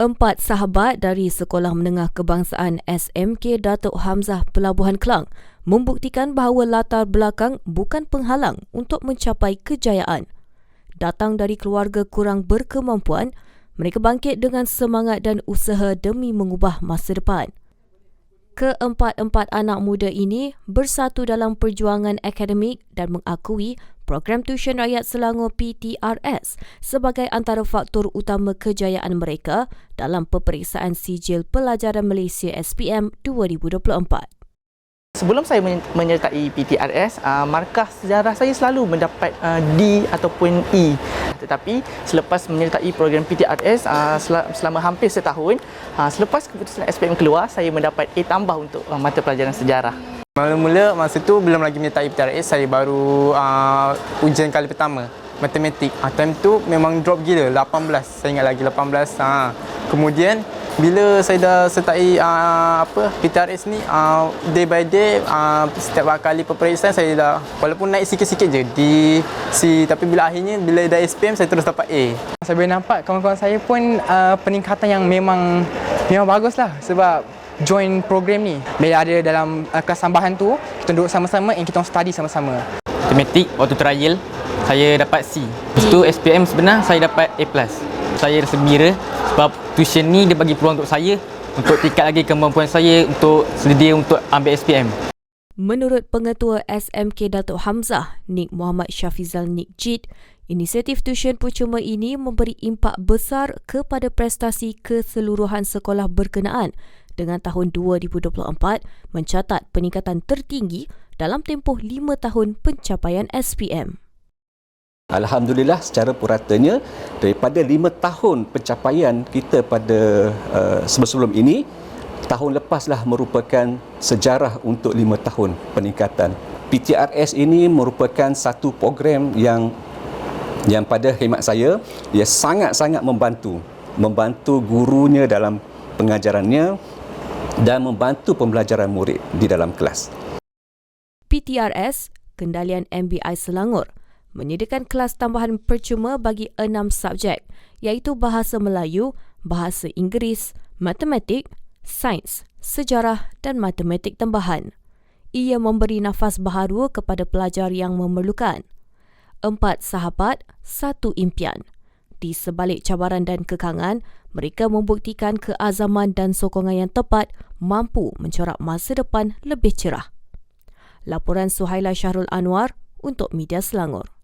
Empat sahabat dari Sekolah Menengah Kebangsaan SMK Datuk Hamzah Pelabuhan Kelang membuktikan bahawa latar belakang bukan penghalang untuk mencapai kejayaan. Datang dari keluarga kurang berkemampuan, mereka bangkit dengan semangat dan usaha demi mengubah masa depan. Keempat-empat anak muda ini bersatu dalam perjuangan akademik dan mengakui program tuition rakyat Selangor PTRS sebagai antara faktor utama kejayaan mereka dalam peperiksaan sijil pelajaran Malaysia SPM 2024. Sebelum saya menyertai PTRS, uh, markah sejarah saya selalu mendapat uh, D ataupun E. Tetapi selepas menyertai program PTRS uh, selama hampir setahun, selepas keputusan SPM keluar, saya mendapat A tambah untuk mata pelajaran sejarah. Mula-mula masa tu belum lagi menyertai PTRS, saya baru uh, ujian kali pertama matematik. Uh, time tu memang drop gila, 18. Saya ingat lagi 18. Uh. Kemudian bila saya dah sertai uh, apa PTRS ni uh, day by day uh, setiap kali peperiksaan saya dah walaupun naik sikit-sikit je di si tapi bila akhirnya bila dah SPM saya terus dapat A. Saya boleh nampak kawan-kawan saya pun uh, peningkatan yang memang memang baguslah sebab join program ni. Bila ada dalam uh, kelas tambahan tu, kita duduk sama-sama dan kita study sama-sama. Matematik waktu trial saya dapat C. Lepas tu SPM sebenar saya dapat A+. Saya rasa gembira sebab tuition ni dia bagi peluang untuk saya untuk tingkat lagi kemampuan saya untuk sedia untuk ambil SPM. Menurut Pengetua SMK Datuk Hamzah, Nik Muhammad Syafizal Nik Jid, inisiatif tuition percuma ini memberi impak besar kepada prestasi keseluruhan sekolah berkenaan dengan tahun 2024 mencatat peningkatan tertinggi dalam tempoh 5 tahun pencapaian SPM. Alhamdulillah secara puratanya daripada lima tahun pencapaian kita pada uh, sebelum ini tahun lepaslah merupakan sejarah untuk lima tahun peningkatan. PTRS ini merupakan satu program yang yang pada khidmat saya dia sangat-sangat membantu membantu gurunya dalam pengajarannya dan membantu pembelajaran murid di dalam kelas. PTRS Kendalian MBI Selangor menyediakan kelas tambahan percuma bagi enam subjek iaitu Bahasa Melayu, Bahasa Inggeris, Matematik, Sains, Sejarah dan Matematik Tambahan. Ia memberi nafas baharu kepada pelajar yang memerlukan. Empat sahabat, satu impian. Di sebalik cabaran dan kekangan, mereka membuktikan keazaman dan sokongan yang tepat mampu mencorak masa depan lebih cerah. Laporan Suhaila Syahrul Anwar untuk Media Selangor.